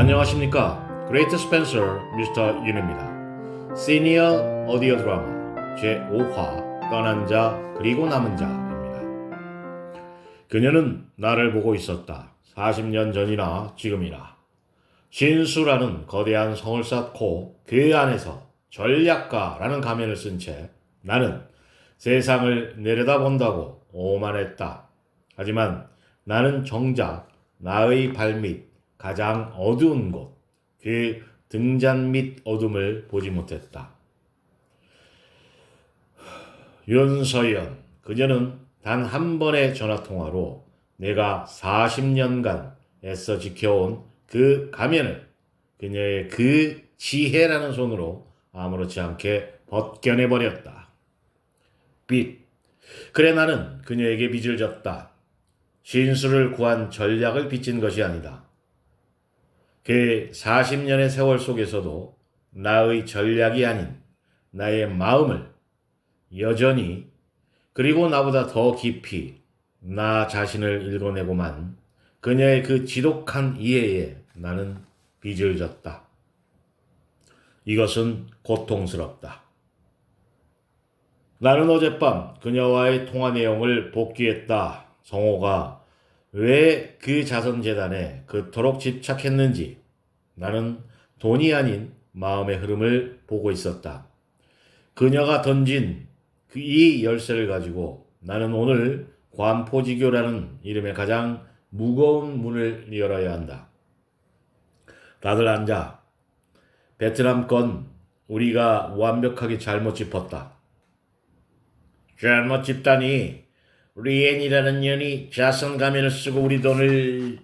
안녕하십니까. 그레이트 스펜서 미스터 윤입니다. 시니어 오디오 드라마 제5화 떠난 자 그리고 남은 자입니다. 그녀는 나를 보고 있었다. 40년 전이나 지금이나. 신수라는 거대한 성을 쌓고 그 안에서 전략가라는 가면을 쓴 채 나는 세상을 내려다본다고 오만했다. 하지만 나는 정작 나의 발밑 가장 어두운 곳, 그 등잔 밑 어둠을 보지 못했다. 윤서연, 그녀는 단 한 번의 전화통화로 내가 40년간 애써 지켜온 그 가면을 그녀의 그 지혜라는 손으로 아무렇지 않게 벗겨내버렸다. 빚. 그래 나는 그녀에게 빚을 졌다. 신수를 구한 전략을 빚진 것이 아니다. 그 40년의 세월 속에서도 나의 전략이 아닌 나의 마음을 여전히 그리고 나보다 더 깊이 나 자신을 읽어내고만 그녀의 그 지독한 이해에 나는 빚을 졌다. 이것은 고통스럽다. 나는 어젯밤 그녀와의 통화 내용을 복귀했다. 성호가 왜 그 자선재단에 그토록 집착했는지 나는 돈이 아닌 마음의 흐름을 보고 있었다. 그녀가 던진 그이 열쇠를 가지고 나는 오늘 관포지교라는 이름의 가장 무거운 문을 열어야 한다. 다들 앉아. 베트남 건 우리가 완벽하게 잘못 짚었다. 잘못 짚다니 리엔이라는 년이 자선 가면을 쓰고 우리 돈을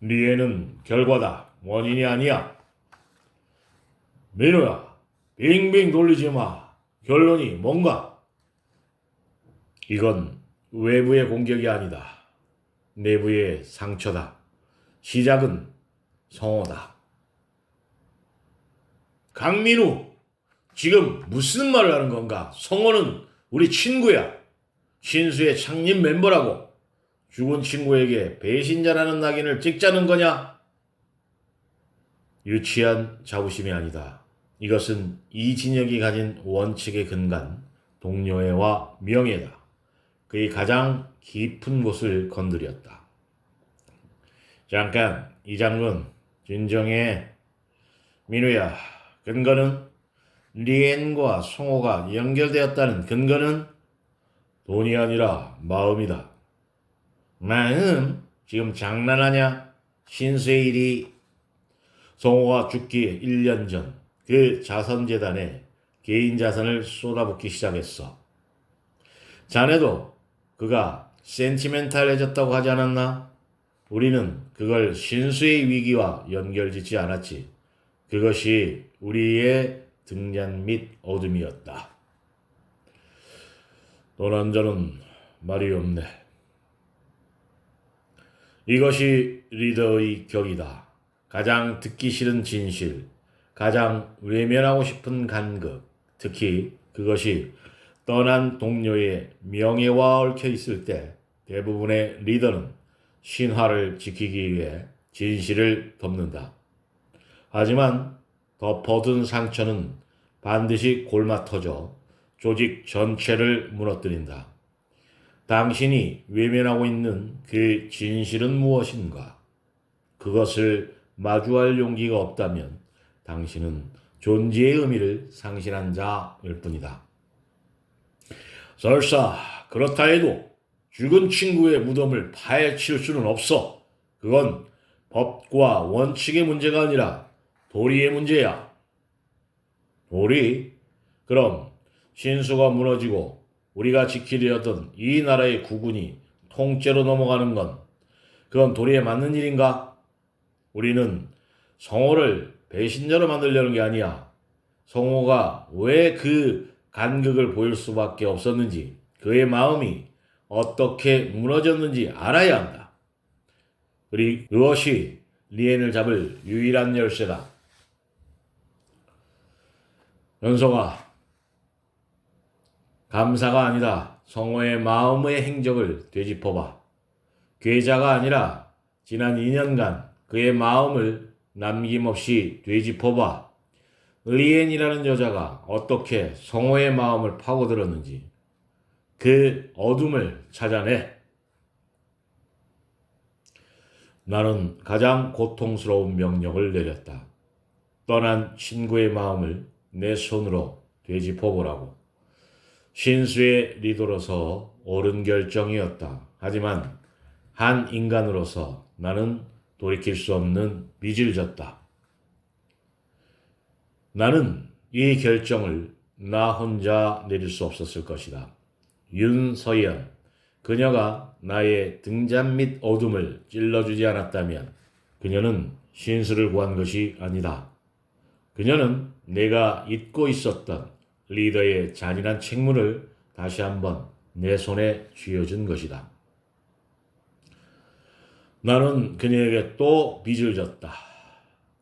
리엔은 결과다. 원인이 아니야. 민호야, 빙빙 돌리지 마. 결론이 뭔가? 이건 외부의 공격이 아니다. 내부의 상처다. 시작은 성호다. 강민우, 지금 무슨 말을 하는 건가? 성호는 우리 친구야. 신수의 창립 멤버라고. 죽은 친구에게 배신자라는 낙인을 찍자는 거냐? 유치한 자부심이 아니다. 이것은 이 진영이 가진 원칙에 근간 동료애와 명예다. 그의 가장 깊은 곳을 건드렸다. 잠깐, 이 장군, 진정해. 민우야, 근거는 리엔과 송호가 연결되었다는 근거는 돈이 아니라 마음이다. 마음? 지금 장난하냐? 신수의 일이 송호가 죽기 1년 전 그 자선재단에 개인 자산을 쏟아붓기 시작했어. 자네도 그가 센티멘탈해졌다고 하지 않았나? 우리는 그걸 신수의 위기와 연결짓지 않았지. 그것이 우리의 등잔 밑 어둠이었다. 노란 자는 말이 없네. 이것이 리더의 격이다. 가장 듣기 싫은 진실, 가장 외면하고 싶은 간극, 특히 그것이 떠난 동료의 명예와 얽혀 있을 때 대부분의 리더는 신화를 지키기 위해 진실을 덮는다. 하지만 덮어둔 상처는 반드시 골마 터져 조직 전체를 무너뜨린다. 당신이 외면하고 있는 그 진실은 무엇인가? 그것을 마주할 용기가 없다면 당신은 존재의 의미를 상실한 자일 뿐이다. 설사 그렇다 해도 죽은 친구의 무덤을 파헤칠 수는 없어. 그건 법과 원칙의 문제가 아니라 도리의 문제야. 도리? 그럼 신수가 무너지고 우리가 지키려 했던 이 나라의 국군이 통째로 넘어가는 건 그건 도리에 맞는 일인가? 우리는 성호를 배신자로 만들려는 게 아니야. 성호가 왜 그 간극을 보일 수밖에 없었는지 그의 마음이 어떻게 무너졌는지 알아야 한다. 그리고 그것이 리엔을 잡을 유일한 열쇠다. 연성아, 감사가 아니다. 성호의 마음의 행적을 되짚어봐. 괴자가 아니라 지난 2년간 그의 마음을 남김없이 되짚어봐. 리엔이라는 여자가 어떻게 성호의 마음을 파고들었는지 그 어둠을 찾아내. 나는 가장 고통스러운 명령을 내렸다. 떠난 친구의 마음을 내 손으로 되짚어 보라고. 신수의 리더로서 옳은 결정이었다. 하지만 한 인간으로서 나는 돌이킬 수 없는 빚을 졌다. 나는 이 결정을 나 혼자 내릴 수 없었을 것이다. 윤서연, 그녀가 나의 등잔 밑 어둠을 찔러주지 않았다면 그녀는 신수를 구한 것이 아니다. 그녀는 내가 잊고 있었던 리더의 잔인한 책무를 다시 한번 내 손에 쥐어준 것이다. 나는 그녀에게 또 빚을 졌다.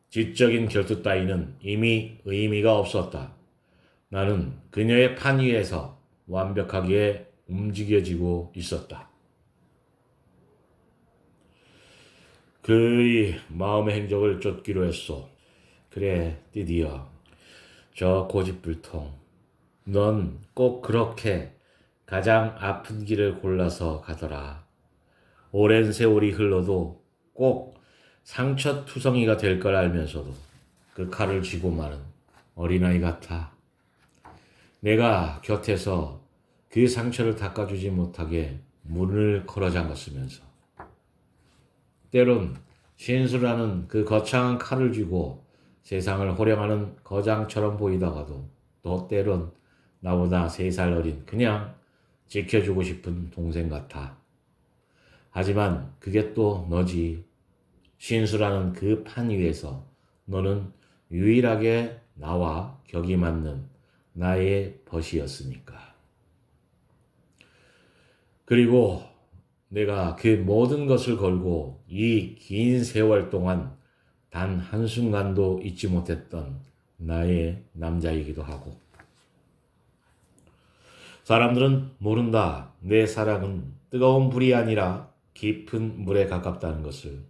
지적인 결투 따위는 이미 의미가 없었다. 나는 그녀의 판 위에서 완벽하게 움직여지고 있었다. 그의 마음의 행적을 쫓기로 했소. 그래, 드디어 저 고집불통. 넌 꼭 그렇게 가장 아픈 길을 골라서 가더라. 오랜 세월이 흘러도 꼭 상처투성이가 될 걸 알면서도 그 칼을 쥐고 마는 어린아이 같아. 내가 곁에서 그 상처를 닦아주지 못하게 문을 걸어 잠갔으면서 때론 신수라는 그 거창한 칼을 쥐고 세상을 호령하는 거장처럼 보이다가도 또 때론 나보다 세 살 어린 그냥 지켜주고 싶은 동생 같아. 하지만 그게 또 너지. 신수라는 그 판 위에서 너는 유일하게 나와 격이 맞는 나의 벗이었으니까. 그리고 내가 그 모든 것을 걸고 이 긴 세월 동안 단 한순간도 잊지 못했던 나의 남자이기도 하고. 사람들은 모른다. 내 사랑은 뜨거운 불이 아니라 깊은 물에 가깝다는 것을.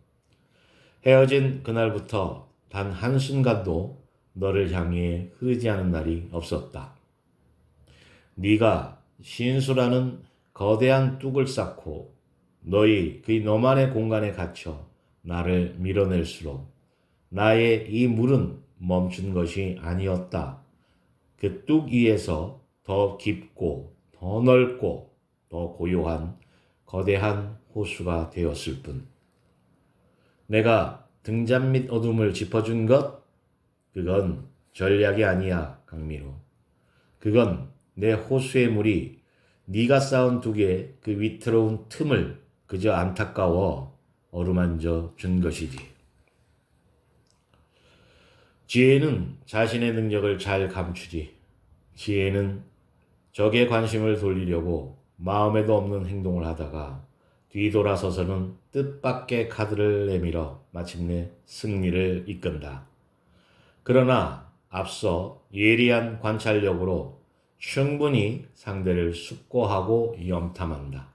헤어진 그날부터 단 한순간도 너를 향해 흐르지 않은 날이 없었다. 네가 신수라는 거대한 뚝을 쌓고 너희 그 너만의 공간에 갇혀 나를 밀어낼수록 나의 이 물은 멈춘 것이 아니었다. 그 뚝 위에서 더 깊고 더 넓고 더 고요한 거대한 호수가 되었을 뿐. 내가 등잔 밑 어둠을 짚어준 것? 그건 전략이 아니야, 강민호. 그건 내 호수의 물이 네가 쌓은 두 개의 그 위태로운 틈을 그저 안타까워 어루만져 준 것이지. 지혜는 자신의 능력을 잘 감추지. 지혜는 적의 관심을 돌리려고 마음에도 없는 행동을 하다가 뒤돌아서서는 뜻밖의 카드를 내밀어 마침내 승리를 이끈다. 그러나 앞서 예리한 관찰력으로 충분히 상대를 숙고하고 염탐한다.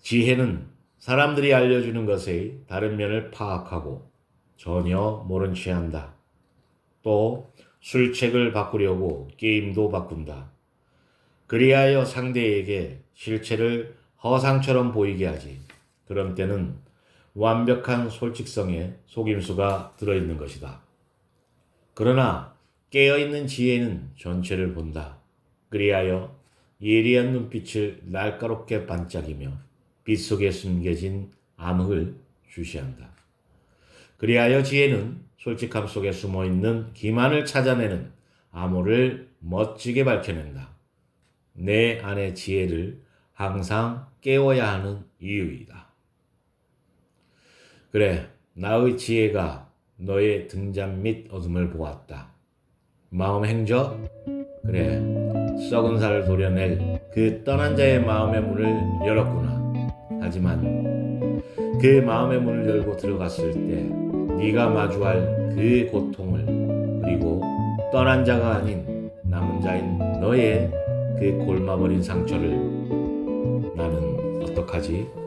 지혜는 사람들이 알려주는 것의 다른 면을 파악하고 전혀 모른 채 한다. 또 술책을 바꾸려고 게임도 바꾼다. 그리하여 상대에게 실체를 허상처럼 보이게 하지. 그런 때는 완벽한 솔직성에 속임수가 들어있는 것이다. 그러나 깨어있는 지혜는 전체를 본다. 그리하여 예리한 눈빛을 날카롭게 반짝이며 빛 속에 숨겨진 암흑을 주시한다. 그리하여 지혜는 솔직함 속에 숨어 있는 기만을 찾아내는 암호를 멋지게 밝혀낸다. 내 안의 지혜를 항상 깨워야 하는 이유이다. 그래, 나의 지혜가 너의 등잔 밑 어둠을 보았다. 마음 행적? 그래, 썩은 살을 도려낼 그 떠난 자의 마음의 문을 열었구나. 하지만 그 마음의 문을 열고 들어갔을 때 네가 마주할 그 고통을 그리고 떠난 자가 아닌 남은 자인 너의 그 골마버린 상처를 나는 어떡하지?